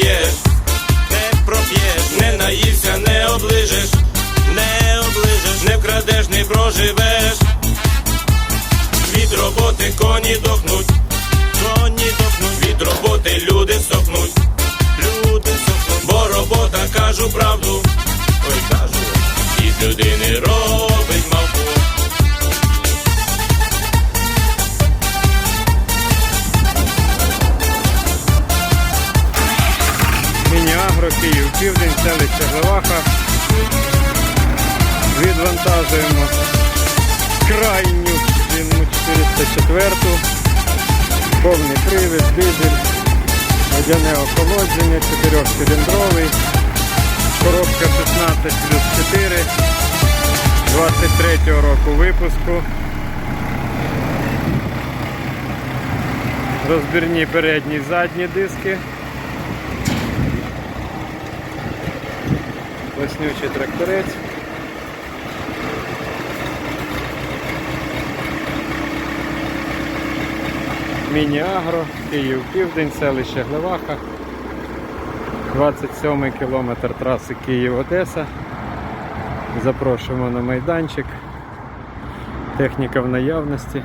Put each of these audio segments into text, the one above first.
проп'єш, не проп'єш, не наївся, не оближеш, не оближеш, не вкрадеш, не проживеш. Від роботи коні дохнуть, коні дохнуть, від роботи люди сохнуть, люди сохнуть, бо робота кажу правду, Південь, селище Глеваха. Відвантажуємо крайню длину 404, повний привід, дизель, водяне охолодження, 4-циліндровий, коробка 16 плюс 4, 23 року випуску. Розбірні передні і задні диски. Леснючий тракторець. Міні-агро, Київ Південь, селище Глеваха. 27 кілометр траси Київ-Одеса. Запрошуємо на майданчик. Техніка в наявності.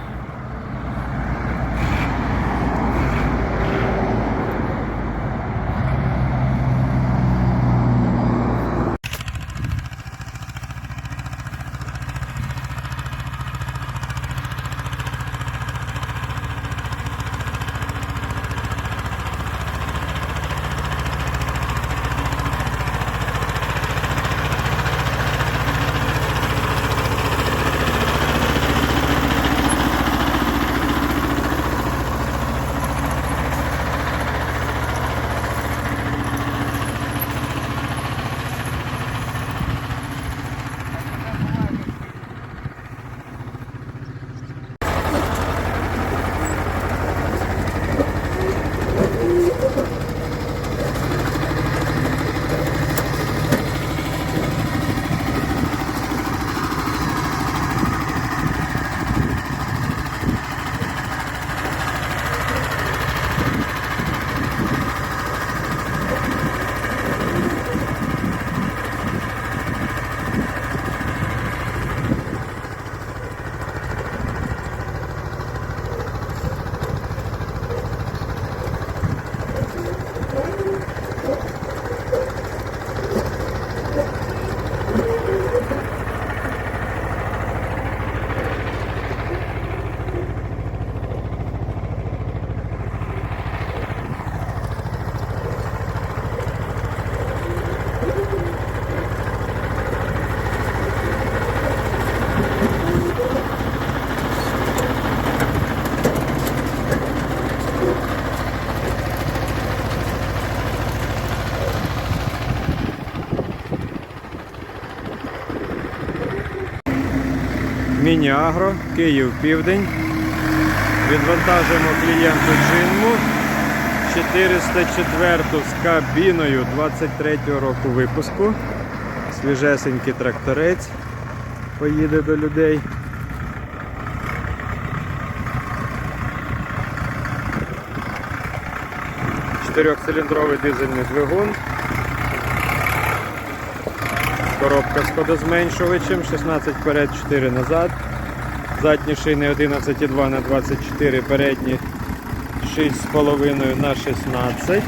Міні-агро, Київ Південь. Відвантажуємо клієнту Джинму 404 з кабіною 23 року випуску. Свіжесенький тракторець поїде до людей. Чотирьохциліндровий дизельний двигун. Коробка з ходозменшувачем, 16 вперед, 4 назад. Задні шини 11,2 на 24, передні 6,5 на 16.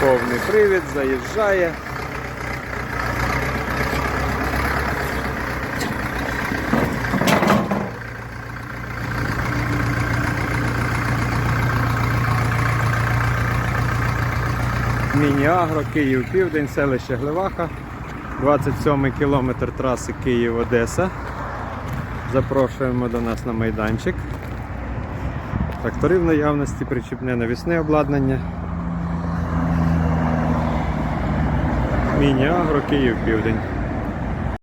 Повний привід, заїжджає. Міні-агро, Київ Південь, селище Глеваха, 27 кілометр траси Київ-Одеса. Запрошуємо до нас на майданчик. Трактори в наявності, причіпне навісне обладнання. Міні-агро, Київ Південь.